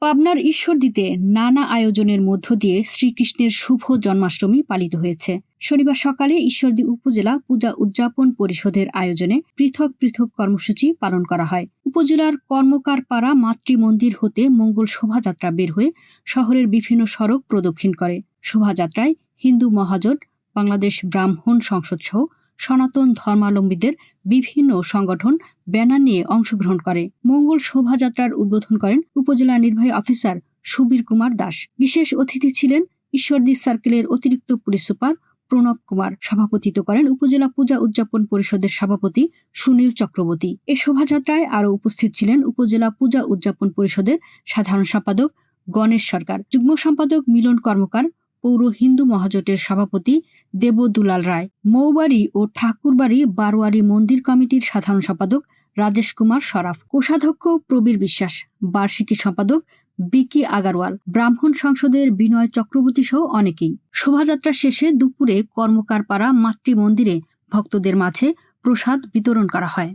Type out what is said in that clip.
পাবনার ঈশ্বরদীতে নানা আয়োজনের মধ্য দিয়ে শ্রীকৃষ্ণের শুভ জন্মাষ্টমী পালিত হয়েছে। শনিবার সকালে ঈশ্বরদী উপজেলা পূজা উদযাপন পরিষদের আয়োজনে পৃথক পৃথক কর্মসূচি পালন করা হয়। উপজেলার কর্মকারপাড়া মাতৃমন্দির হতে মঙ্গল শোভাযাত্রা বের হয়ে শহরের বিভিন্ন সড়ক প্রদক্ষিণ করে। শোভাযাত্রায় হিন্দু মহাজোট, বাংলাদেশ ব্রাহ্মণ সংসদ সহ সনাতন ধর্মাবলম্বীদের বিভিন্ন সংগঠন, ব্যানার নিয়ে অংশগ্রহণ করে। মঙ্গল শোভাযাত্রার উদ্বোধন করেন উপজেলা নির্বাহী অফিসার সুবীর কুমার দাস। বিশেষ অতিথি ছিলেন ঈশ্বরদী সার্কেলের অতিরিক্ত পুলিশ সুপার প্রণব কুমার। সভাপতিত্ব করেন উপজেলা পূজা উদযাপন পরিষদের সভাপতি সুনীল চক্রবর্তী। এ শোভাযাত্রায় আরও উপস্থিত ছিলেন উপজেলা পূজা উদযাপন পরিষদের সাধারণ সম্পাদক গণেশ সরকার। যুগ্ম সম্পাদক মিলন কর্মকার পৌর হিন্দু মহাজোটের সভাপতি দেবদুলাল রায়, মৌবাড়ি ও ঠাকুরবাড়ি বারোয়ারি মন্দির কমিটির সাধারণ সম্পাদক রাজেশ কুমার সরাফ, কোষাধ্যক্ষ প্রবীর বিশ্বাস, বার্ষিকী সম্পাদক বিকি আগারওয়াল, ব্রাহ্মণ সংসদের বিনয় চক্রবর্তী সহ অনেকেই। শোভাযাত্রা শেষে দুপুরে কর্মকারপাড়া মাতৃ মন্দিরে ভক্তদের মাঝে প্রসাদ বিতরণ করা হয়।